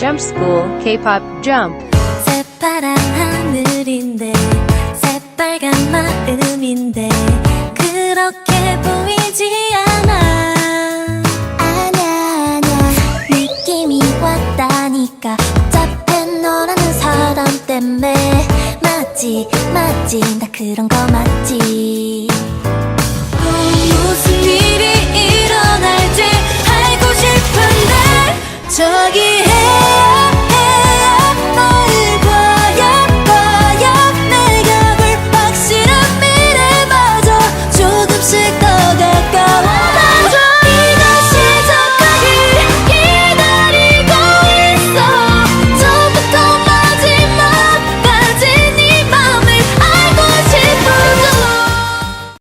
Jump School K-pop Jump. 새파란 하늘인데 새빨간 마음인데 그렇게 보이지 않아. 아냐 아냐 느낌이 왔다니까. 복잡해 너라는 사람 때문에. 맞지 맞지 나 그런 거 맞지. 무슨 일이 일어날지 알고 싶은데 저기